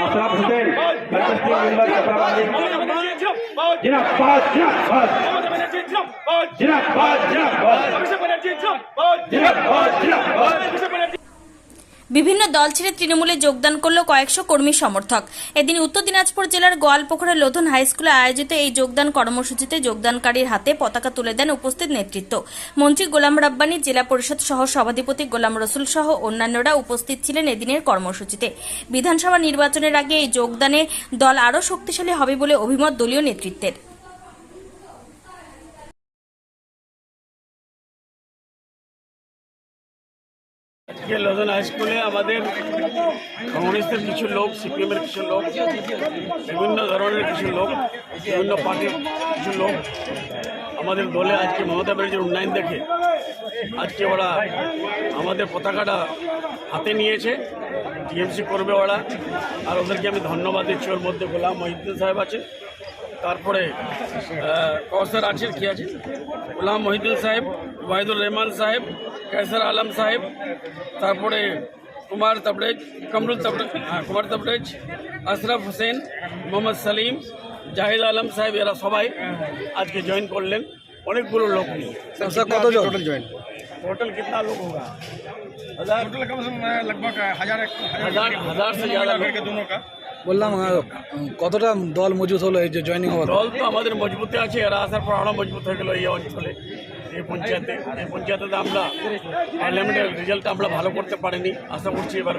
Ashraf Hossain contesting member ছাত্রাবাদী জিনাবাদ জিনাবাদ জিনাবাদ জিনাবাদ বিভিন্ন দল ছেড়ে তৃণমূলে যোগদান করল কয়েকশো কর্মী সমর্থক। এদিন উত্তর দিনাজপুর জেলার গোয়ালপোখরা লোধন হাই স্কুলে আয়োজিত এই যোগদান কর্মসূচিতে যোগদানকারীর হাতে পতাকা তুলে দেন উপস্থিত নেতৃত্ব। মন্ত্রী গোলাম রাব্বানি, জেলা পরিষদ সহ সভাধিপতি গোলাম রসুল সহ অন্যান্যরা উপস্থিত ছিলেন এদিনের কর্মসূচিতে। বিধানসভা নির্বাচনের আগে এই যোগদানে দল আরও শক্তিশালী হবে বলে অভিমত দলীয় নেতৃত্বের। আজকে হাই স্কুলে আমাদের কংগ্রেসের কিছু লোক সিপিএমের কিছু লোক, বিভিন্ন ধরনের কিছু লোক, বিভিন্ন পার্টির কিছু লোক আমাদের দলে আজকে মমতা ব্যানার্জির উন্নয়ন দেখে আজকে ওরা আমাদের পতাকাটা হাতে নিয়েছে। টিএমসি করবে ওরা। আর ওদেরকে আমি ধন্যবাদ দিচ্ছি। ওর মধ্যে গোলাম মহিউদ্দিন সাহেব আছে তারপরে কৌসার আছেন, কি আছে গোলাম মহিদুল সাহেব ওয়াহিদুর রহমান সাহেব कैसर আলম সাহেব তারপরে কুমার তবরেজ কমরুল তবরেজ হ্যাঁ কুমার তবরেজ আশরাফ হোসেন মোহাম্মদ সালিম জাহিদ আলম সাহেব এরা সবাই আজকে জয়েন করলেন অনেকগুলো লোক নিয়ে কতজন টোটাল জয়েন टोटल कितना लोग होगा हजार टोटल कम से कम लगभग हजार एक हजार हजार से ज्यादा लोग के दोनों का বললাম কতটা দল মজবুত হলো এই যে জয়নিং হওয়ার? দল তো আমাদের মজবুতে আছে, এরা আসার পর আরও মজবুত হয়ে গেল এই অঞ্চলে, এই পঞ্চায়েতে। এই পঞ্চায়েতে আমরা পার্লামেন্টের রেজাল্ট আমরা ভালো করতে পারিনি, আশা করছি এবার